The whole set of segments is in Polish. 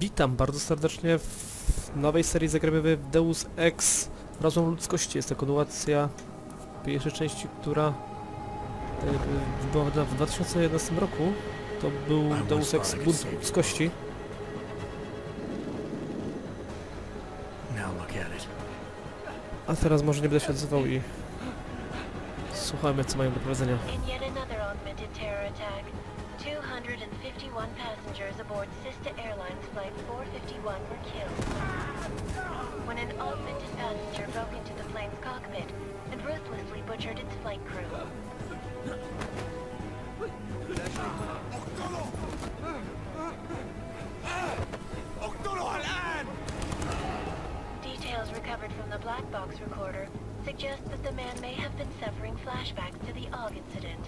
Witam bardzo serdecznie w nowej serii zagramy w Deus Ex Rozum Ludzkości. Jest to kontynuacja pierwszej części, która e, była w 2011 roku. To był Deus Ex Bunt Ludzkości. Now look at it. A teraz może nie będę się odzywał i słuchajmy co mają do powiedzenia. The black box recorder suggests that the man may have been suffering flashbacks to the AUG incident.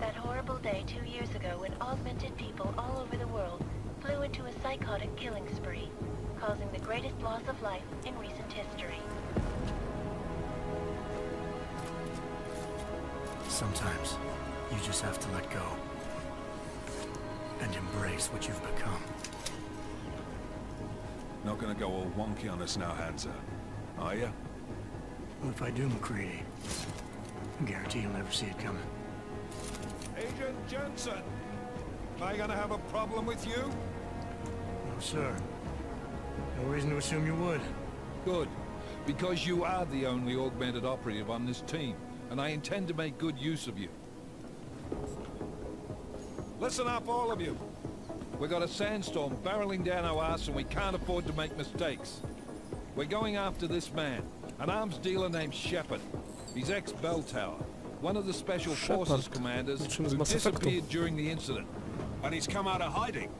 That horrible day two years ago when augmented people all over the world flew into a psychotic killing spree, causing the greatest loss of life in recent history. Sometimes you just have to let go and embrace what you've become. Not gonna go all wonky on us now, Hansa. Are you? Well, if I do, McCready, I guarantee you'll never see it coming. Agent Jensen! Am I gonna have a problem with you? No, sir. No reason to assume you would. Good. Because you are the only augmented operative on this team, and I intend to make good use of you. Listen up, all of you. We've got a sandstorm barreling down our ass and we can't afford to make mistakes. We're going after this man, an arms dealer named Shepard. He's ex-Bell Tower, one of the Special Forces commanders Niczym who disappeared during the incident. And he's come out of hiding.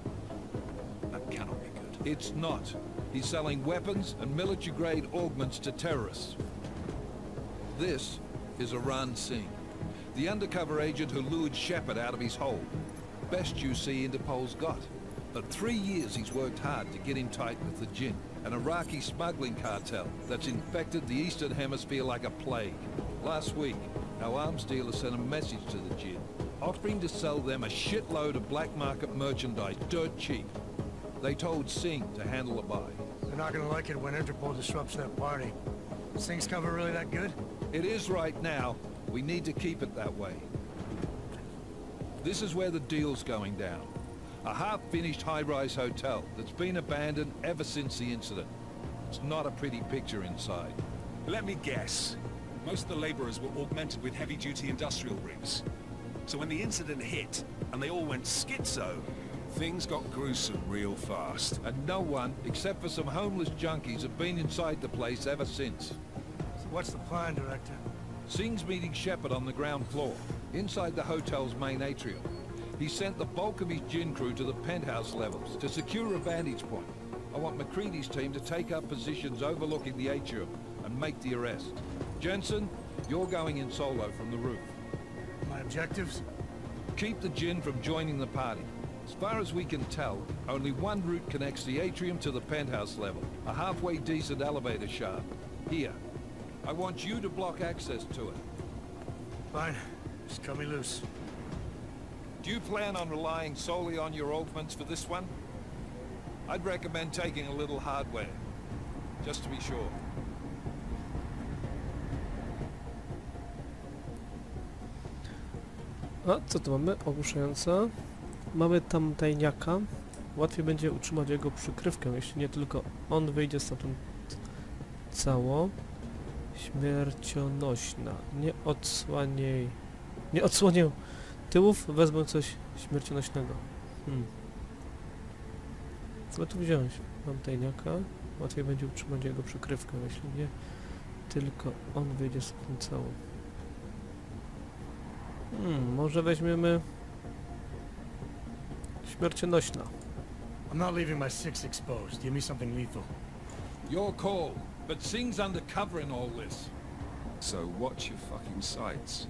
That cannot be good. It's not. He's selling weapons and military-grade augments to terrorists. This is Iran Singh, the undercover agent who lured Shepard out of his hole. Best you see Interpol's got. For three years he's worked hard to get him tight with the Jinn, an Iraqi smuggling cartel that's infected the Eastern Hemisphere like a plague. Last week, our arms dealer sent a message to the Jinn, offering to sell them a shitload of black market merchandise dirt cheap. They told Singh to handle the buy. They're not gonna like it when Interpol disrupts their party. Is things cover really that good? It is right now. We need to keep it that way. This is where the deal's going down. A half-finished high-rise hotel that's been abandoned ever since the incident. It's not a pretty picture inside. Let me guess. Most of the laborers were augmented with heavy-duty industrial rigs. So when the incident hit, and they all went schizo, Things got gruesome real fast. And no one, except for some homeless junkies, have been inside the place ever since. So what's the plan, Director? Singh's meeting Shepard on the ground floor, inside the hotel's main atrium. He sent the bulk of his gin crew to the penthouse levels to secure a vantage point. I want McCready's team to take up positions overlooking the atrium and make the arrest. Jensen, you're going in solo from the roof. My objectives? Keep the gin from joining the party. As far as we can tell, only one route connects the atrium to the penthouse level, a halfway decent elevator shaft. Here. I want you to block access to it. Fine. Just cut me loose. Do you plan on relying solely on your for this one? I'd recommend taking a little hardware, just to be sure. A co tu mamy? Ogłuszająca. Mamy tam tajniaka. Łatwiej będzie utrzymać jego przykrywkę, jeśli nie tylko on wyjdzie stamtąd cało. Śmiercionośna. Nie odsłaniaj... Nie odsłonię tyłów, wezmę coś śmiercionośnego. Hmm. Co by tu wziąć? Mam tajniaka. Łatwiej będzie utrzymać jego przykrywkę, jeśli nie tylko on wyjdzie stamtąd cało. Hmm, może weźmiemy śmiercionośna. I'm not leaving my six exposed. Give me something lethal. Your call, but Singh's undercover in all this. So watch your fucking sights.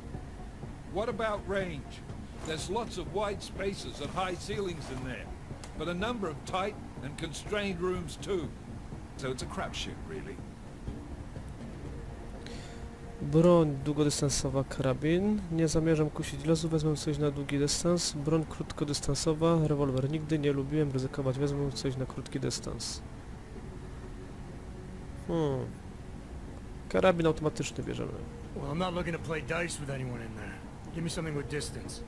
What about range? There's lots of wide spaces and high ceilings in there, but a number of tight and constrained rooms too. So it's a crapshoot, really. Broń długodystansowa, karabin. Nie zamierzam kusić losu, wezmę coś na długi dystans. Broń krótkodystansowa, rewolwer. Nigdy nie lubiłem ryzykować, wezmę coś na krótki dystans. Hmm. Karabin automatyczny bierzemy. Well, I'm not looking to play dice with anyone in there. Give me something with distance.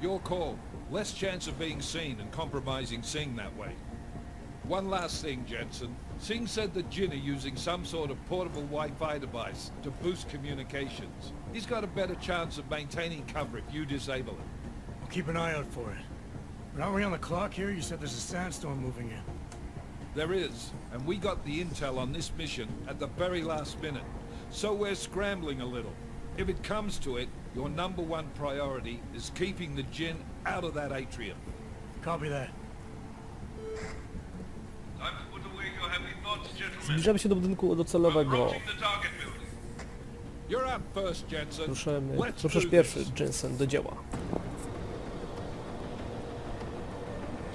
Your call. Less chance of being seen and compromising Singh that way. One last thing, Jensen. Singh said that Jin are using some sort of portable Wi-Fi device to boost communications. He's got a better chance of maintaining cover if you disable it. I'll keep an eye out for it. But aren't we on the clock here? You said there's a sandstorm moving in. There is, and we got the intel on this mission at the very last minute. So we're scrambling a little. If it comes to it, your number one priority is keeping the Jin out of that atrium. Copy that. Time to put away your heavy thoughts, gentlemen. Zbliżamy się do budynku docelowego. Approaching the target building. You're up first, Jensen. Ruszamy. Let's Ruszasz do pierwszy. Jensen, do dzieła.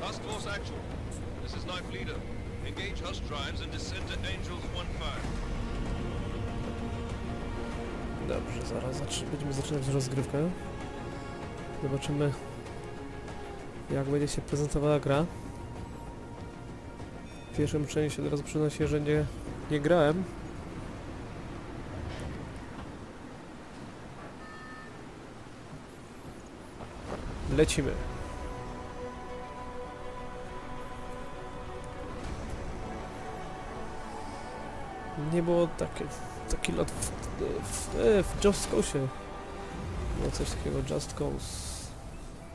Task Force Actual. This is Knife Leader. Engage Hush drives and descend to Angels 1-5. Dobrze, zaraz będziemy zaczynać rozgrywkę. Zobaczymy, jak będzie się prezentowała gra. W pierwszym części od razu przyznam się, że nie, nie grałem. Lecimy. Nie było takie, taki lot w, w, w Just Cause. Było coś takiego, Just Cause.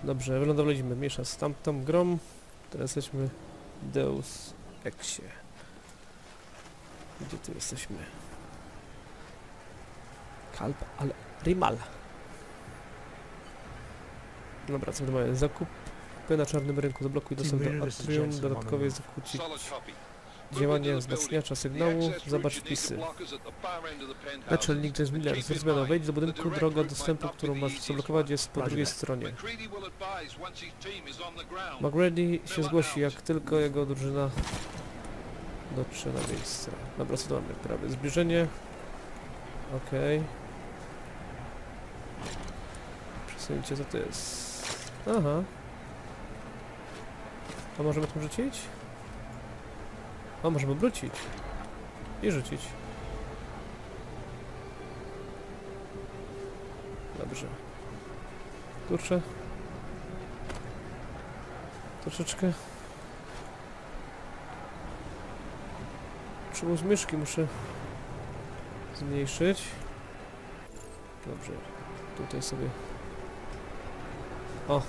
Dobrze, wylądowaliśmy, miesza z tamtą grą. Teraz jesteśmy w Deus Exie. Gdzie tu jesteśmy? Kalp, ale Rimal. Dobra, co tu mamy? Zakupy na czarnym rynku, zablokuj dostęp do atrium, Jensen, dodatkowo działanie wzmacniacza sygnału, zobacz wpisy. Naczelnik James Miller, zrozumiano, wejdź do budynku, droga dostępu, którą masz zablokować jest po drugiej stronie. McGrady się zgłosi, jak tylko jego drużyna dotrze na miejsce. Dobra, co mamy? Prawie zbliżenie. Okej. Przesunięcie, co to jest? Aha. A możemy tu rzucić? A możemy wrócić. I rzucić. Dobrze. Kurczę. Troszeczkę. Czułość myszki muszę zmniejszyć. Dobrze. Tutaj sobie. O.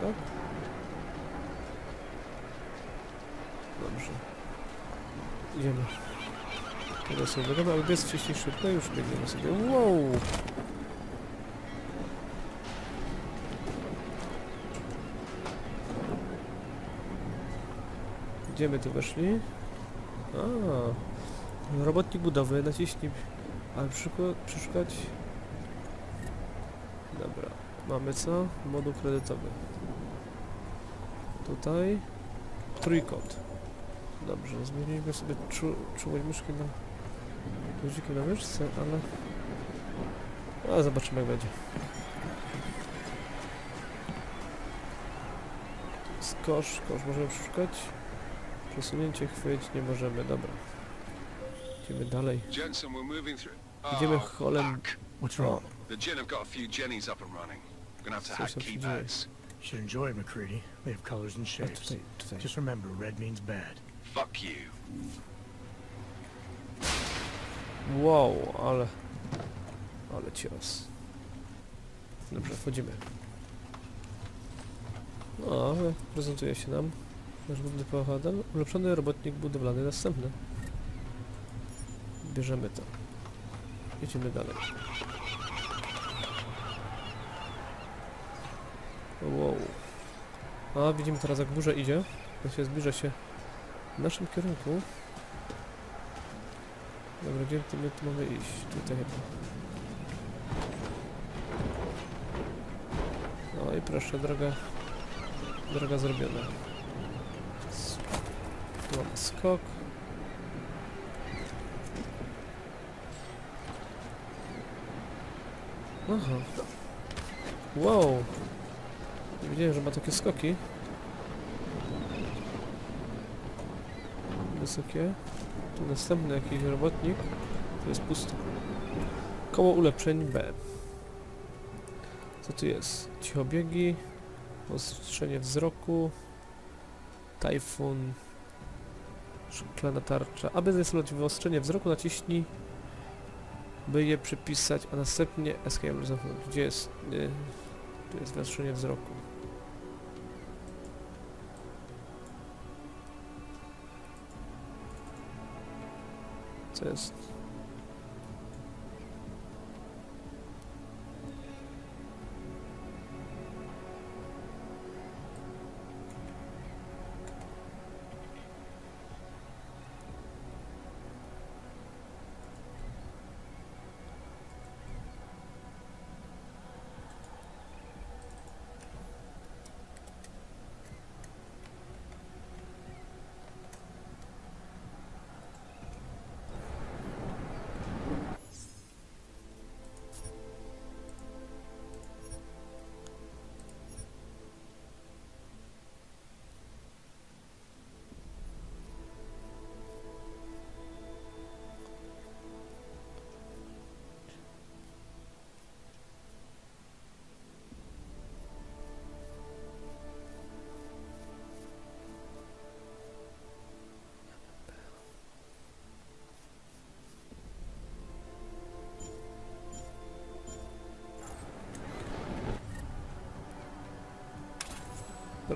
Tak? Dobrze. Idziemy. Teraz sobie biegamy, ale bez wcześniej szybko już biegniemy sobie. Wow! Gdzie my tu weszli? A, robotnik budowy, naciśnij, ale przeszukać. Dobra, mamy co? Moduł kredytowy. Tutaj trójkąt. Dobrze, zmieniliśmy sobie czu, czułość myszki na guzikiem na myszce, ale... Ale zobaczymy jak będzie. Skosz, kosz możemy przeszukać. Przesunięcie chwyć nie możemy, dobra. Idziemy dalej. Idziemy Oh, holem... fuck. What's O? The Jin have got a few Jennies up and running. We're gonna have to hack keypads. Should enjoy it, McCready. They have colors and shapes. Just remember, red means bad. Fuck you. Wow, ale... Ale cios. Dobrze, wchodzimy. No, prezentuje się nam nasz główny pochodem. Ulepszony robotnik budowlany następny. Bierzemy to. Idziemy dalej. Wow. A, widzimy teraz jak burza idzie. To się zbliża się w naszym kierunku. Dobra, gdzie to my tu mamy iść? Tutaj chyba. No i proszę, droga, droga zrobiona. Tu mamy skok. Aha. Wow. Nie wiedziałem, że ma takie skoki. Wysokie. Tu następny jakiś robotnik. To jest pusto. Koło ulepszeń B. Co tu jest? Cichobiegi. Ostrzenie wzroku. Tajfun. Szklana tarcza. Aby zainstalować wyostrzenie wzroku naciśnij by je przypisać, a następnie escape Gdzie jest? Nie, tu jest wyostrzenie wzroku. Co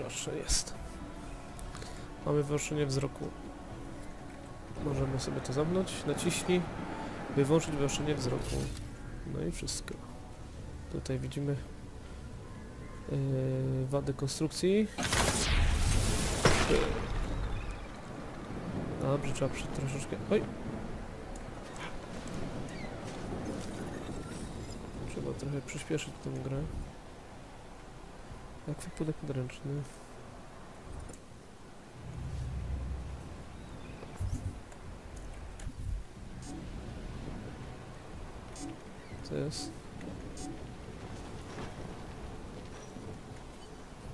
Proszę, jest. Mamy wyostrzenie wzroku. Możemy sobie to zamknąć. Naciśnij, by włączyć wyostrzenie wzroku. No i wszystko. Tutaj widzimy yy, wady konstrukcji. Dobrze, trzeba przy troszeczkę... Oj! Trzeba trochę przyspieszyć tę grę. Ekwipunek podręczny. Co jest?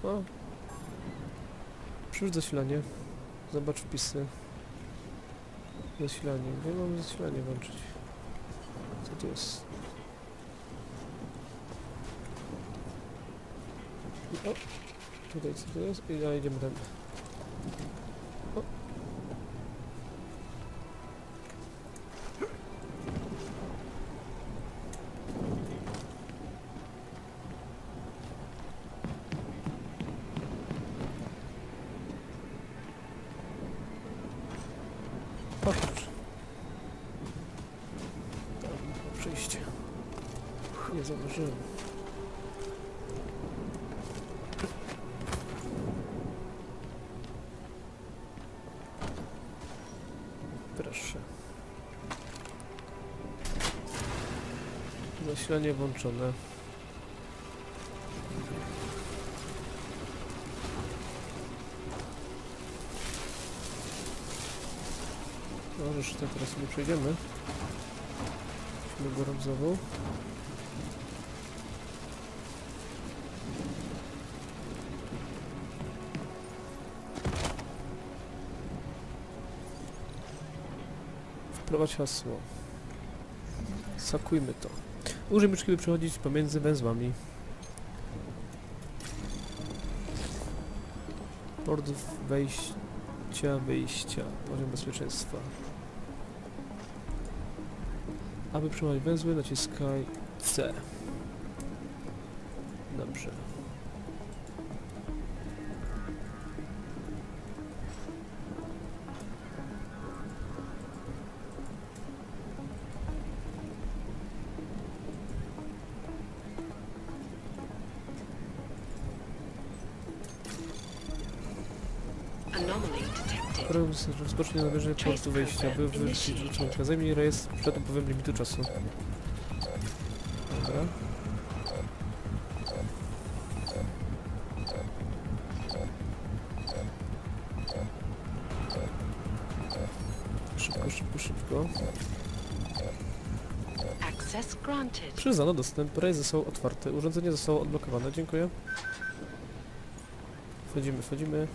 O! Przyłóż zasilanie. Zobacz wpisy. Zasilanie. Nie mam zasilanie włączyć. Co to jest? O! Tutaj co to jest? I ja idziemy tam. Proszę. Zasilanie włączone. No, już teraz sobie przejdziemy. Znowu. Wprowadź hasło. Sakujmy to. Użyj myszki, by przechodzić pomiędzy węzłami. Port wejścia, wyjścia. Poziom bezpieczeństwa. Aby przełamać węzły, naciskaj C. Dobrze. Program rozpocznie nabierzenie portu wejścia, by wyrzucić życzonka. Zajmij rejestr przed upływem limitu czasu. Dobra. Szybko, szybko, szybko. Przyznano dostęp, rejs został otwarty, urządzenie zostało odblokowane, dziękuję. Wchodzimy, wchodzimy.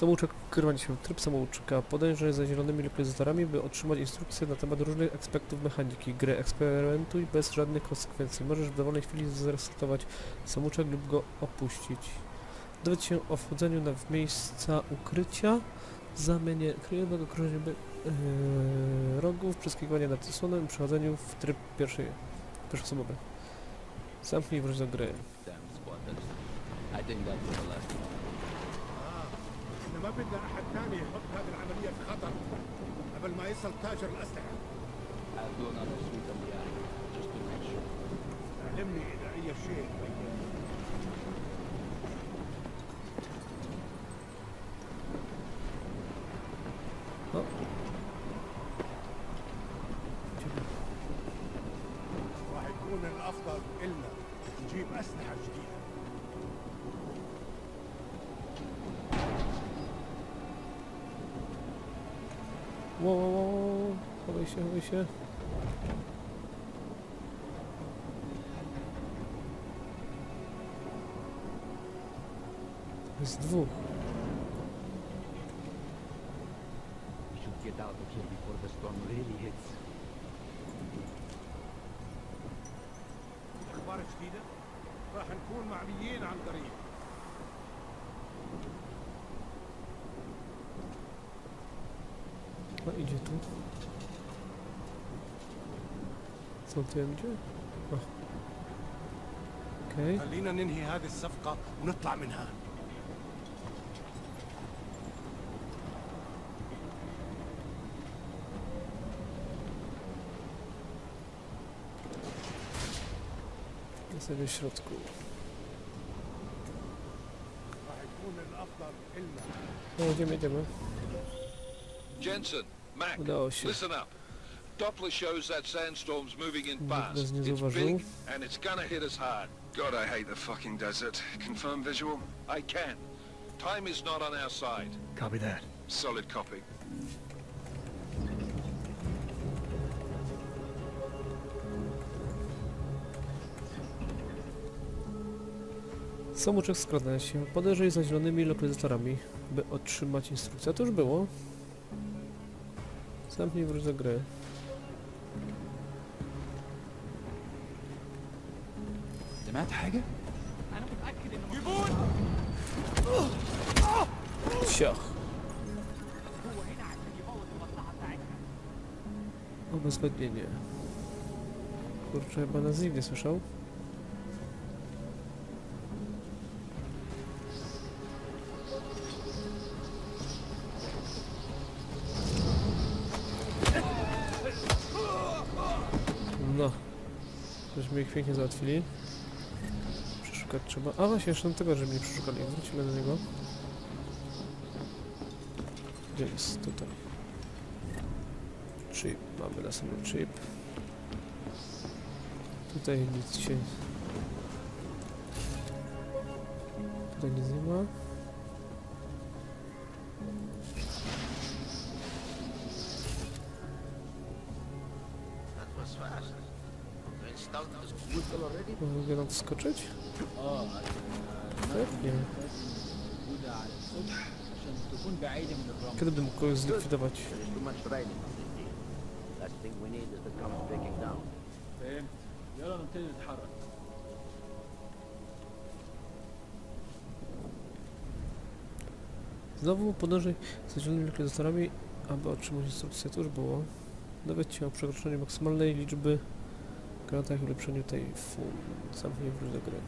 Samouczek, kierowanie się tryb samouczka. Podejrzeń za zielonymi lokalizatorami, by otrzymać instrukcje na temat różnych aspektów mechaniki gry. Eksperymentuj bez żadnych konsekwencji. Możesz w dowolnej chwili zresetować samouczek lub go opuścić. Dowiedz się o wchodzeniu na miejsca ukrycia, zamianie kryjowego krążenia Yy, rogów, przeskakiwanie nad zasłonem i przechodzeniu w tryb pierwszej, pierwszosobowy. Zamknij wróć do gry. I think the last one. ما بدنا أحد ثاني يحط هذه العملية في خطر قبل ما يصل تاجر الأسلحة. علمني إذا أي شيء. راح يكون الأفضل إلنا نجيب أسلحة جديدة Wow, wow, wow, chowaj się, chowaj się. Jest dwóch. Get out of here before the storm really hits. راح نكون معبيين عن قريب tout. سنتين خلينا ننهي هذه الصفقة ونطلع منها. حسب شرطكم راح يكون الأفضل إلنا. جميل جميل. جينسون Mac, Udało się. listen up. Doppler shows that sandstorm's moving in Nikt fast. nas nie It's zauważył. big and it's gonna hit us hard. God, I hate the fucking desert. Confirm visual? I can. Time is not on our side. Copy that. Solid copy. Samouczek skradania się. Podejrzyj za zielonymi lokalizatorami, by otrzymać instrukcję. A to już było Zamknij i wróć do gry. سمعت حاجة؟ Ciach. Obezwładnienie. Kurczę, chyba nas nikt nie słyszał. Pięknie załatwili. Przeszukać trzeba. A właśnie, jeszcze tego, żeby mnie przeszukali. Wrócimy do niego. Gdzie jest? Tutaj. Chip. Mamy na sobie chip. Tutaj nic się... Tutaj nic nie ma. Mogę tam wskoczyć? Tak, Pewnie. Kiedy bym kogoś zlikwidować? Znowu podążaj za zielonymi lokalizatorami, aby otrzymać instrukcję. To już było. Dowiedz się o przekroczeniu maksymalnej liczby granatach i ulepszeniu tej fu. Zamknij wróć do gry.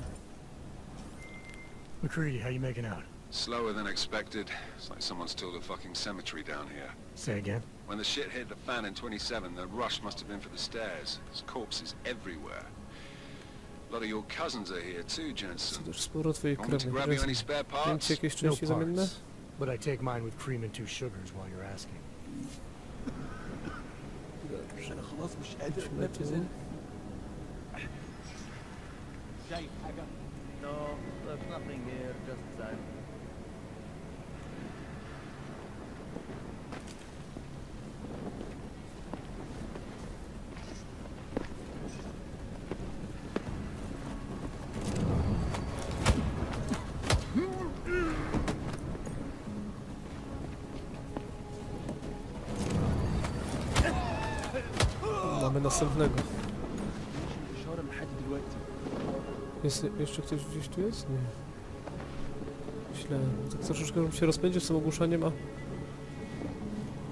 McCready, how you making out? Slower than expected. It's like someone's tilled a fucking cemetery down here. Say again? When the shit hit the fan in 27, the rush must have been for the stairs. There's corpses everywhere. A lot of your cousins are here too, Co Jensen. też sporo twoich Want me to krewnych. grab you any Więc spare Wiem parts? ci jakieś No części zamienne? parts. But I take mine with cream and two sugars while you're asking. Idźmy tu. No, there's nothing here, just sand. następnego. Jest jeszcze ktoś gdzieś tu jest? Nie. Źle. Tak troszeczkę się rozpędził z tym ogłuszaniem, a...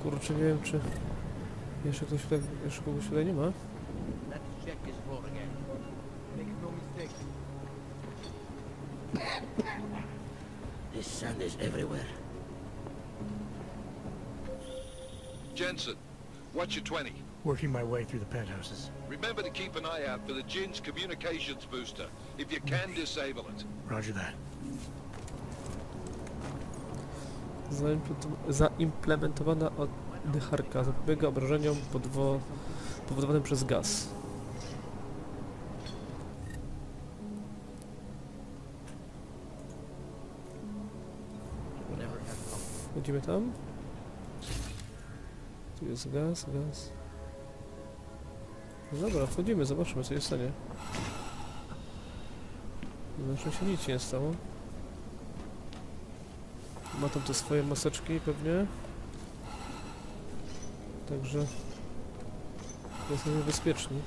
Kurczę, nie wiem czy... Jeszcze ktoś tutaj... Jeszcze kogoś tutaj nie ma? This sand is everywhere. Jensen, watch your 20. Working my way through the penthouses. Remember to keep an eye out for the Jin's communications booster. If you can, disable it. Roger that. Zaimplementowana oddycharka zapobiega obrażeniom powodowanym przez gaz. Wchodzimy tam. Tu jest gaz, gaz. No dobra, wchodzimy, zobaczmy co się stanie. Znaczy się nic nie stało. Ma tam te swoje maseczki pewnie. Także jesteśmy bezpieczni.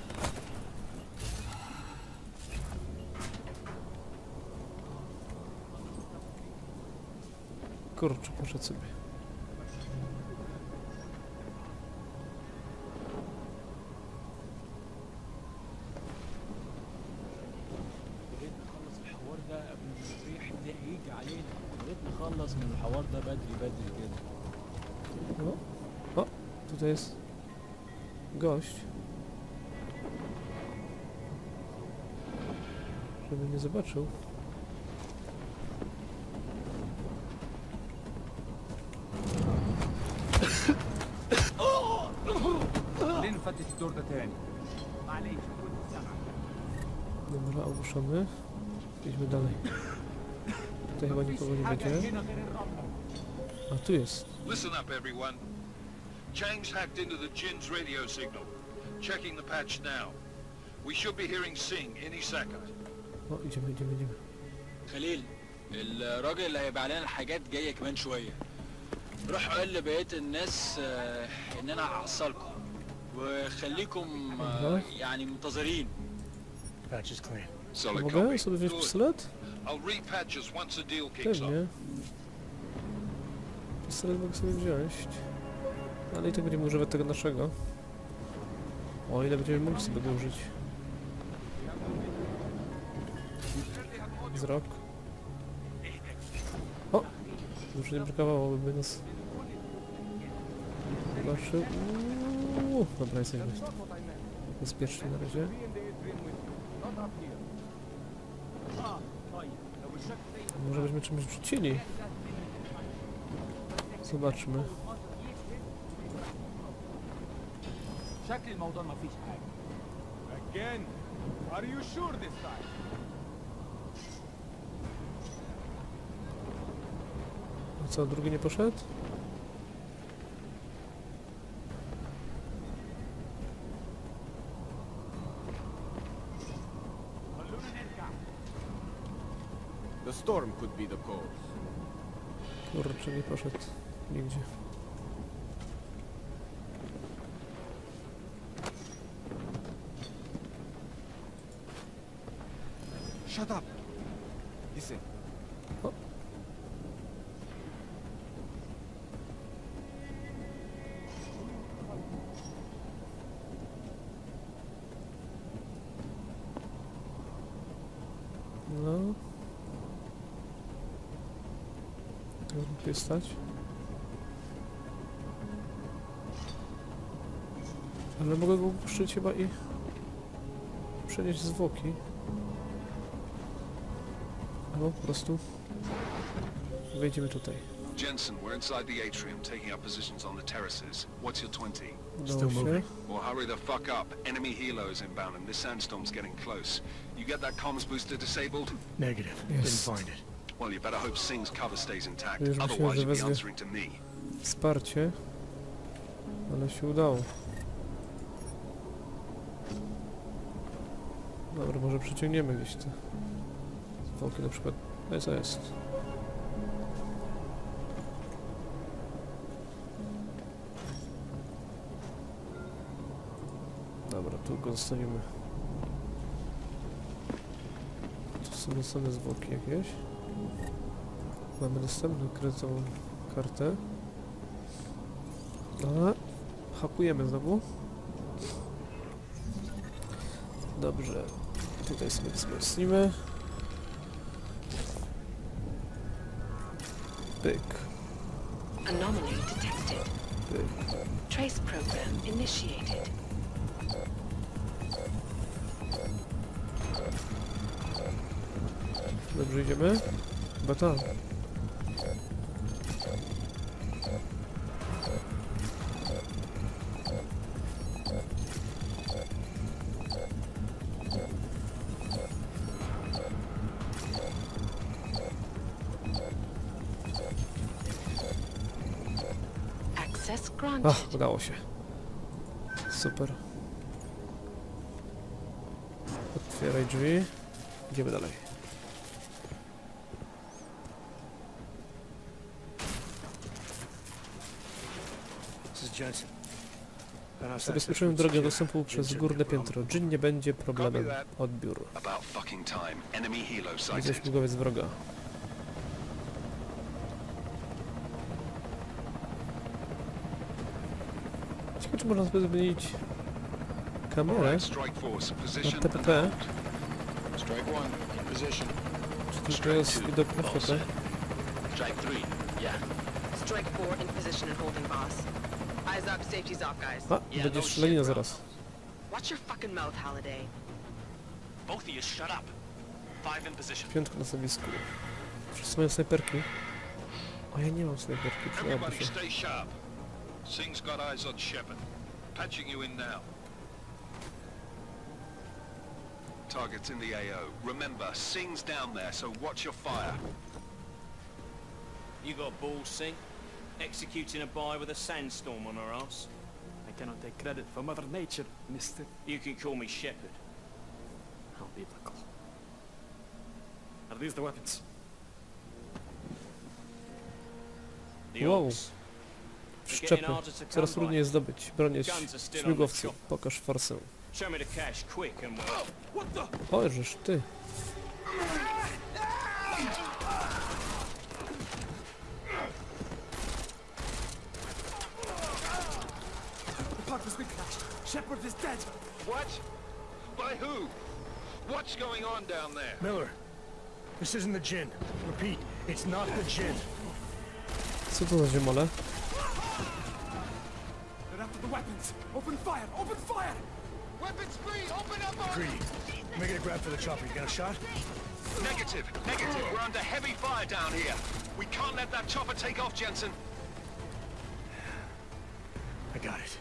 Kurczę, poszedł sobie. zobaczył. خلينا نفتش الدور ده تاني معلش كنت سامعك Dobra, ogłuszony. Idźmy dalej. Tutaj chyba nikogo nie będzie. هنا غير الرمله A tu jest. Listen up, everyone. Chang's hacked into the Jin's radio signal. Checking the patch now. We should be hearing Sing any second. جميل جميل جميل. خليل الراجل اللي هيبقى علينا الحاجات جاية كمان شوية. روح قول لبقية الناس آه، إن أنا هعصلكم. وخليكم آه، يعني منتظرين. Ale i tak będziemy używać tego naszego. O ile będziemy mogli sobie go użyć. wzrok. O! Już nie brakowało, by nas... Nasze... Uuu, dobra, jesteśmy bezpieczni na razie. Może byśmy czymś rzucili? Zobaczmy. Again? Are you sure this time? Co, drugi nie poszedł? The storm could be the cause. Kurczę, nie poszedł nigdzie. Shut up! Listen. Mógł tu stać. Ale mogę go puszczyć chyba i przenieść zwłoki. Albo po prostu wejdziemy tutaj. Jensen, we're inside the atrium, taking up positions on the terraces. What's your 20? Udało Still moving. Well, hurry the fuck up. Enemy helos inbound and this sandstorm's getting close. You get that comms booster disabled? Negative. Yes. Didn't find it. Well, you better hope cover stays intact. Już myślałem, Otherwise, że you'll be wezwie- answering to me. Wsparcie. Ale się udało. Dobra, może przyciągniemy gdzieś te zwłoki na przykład. No i co jest? Dobra, Tu go zostawimy. Tu są następne zwłoki jakieś. Mamy następną krytą kartę. A, hakujemy znowu. Dobrze. Tutaj sobie wzmocnimy. Pyk, Anomaly detected. pyk. Trace program initiated. Dobrze idziemy? Chyba tak. Ach, udało się. Super. Otwieraj drzwi. Idziemy dalej. This is Jensen. Got us access Zabezpieczyłem route drogę secure. dostępu przez górne piętro. Dżin nie będzie problemem. Odbiór. Widzę śmigłowiec wroga. Ciekawe, czy można sobie zmienić kamerę na position. czy tylko jest widok na fotę. Strike three, yeah. Strike 4 in position and holding boss. Eyes up, safety's off, guys. Ah, a, będzie strzelanina zaraz. Watch your fucking mouth, Holiday. Both of you shut up. Five in position. Piątka na stanowisku. Wszyscy mają snajperki. O, ja nie mam snajperki, przydałaby Everybody się. stay sharp. Sing's got eyes on Shepard. Patching you in now. Targets in the AO. Remember, Sing's down there, so watch your fire. You got balls, Sing? Executing a buy with a sandstorm on our ass? I cannot take credit for Mother Nature, mister. You can call me Shepard. How biblical. Are these the weapons? The Wow. Ox. Wszczepy. Coraz trudniej jest zdobyć. Broń jest śmigłowców. Pokaż forsę. Show me the cash quick and we'll... O, żeż ty. Shepard is dead. What? By who? What's going on down there? Miller, this isn't the Jinn. Repeat, it's not the Jinn. Co to za ziemole? They're after the weapons. Open fire! Open fire! Weapons free! Open up on Greedy, making a grab for the chopper. You got a shot? Negative! Negative! We're under heavy fire down here! We can't let that chopper take off, Jensen! I got it.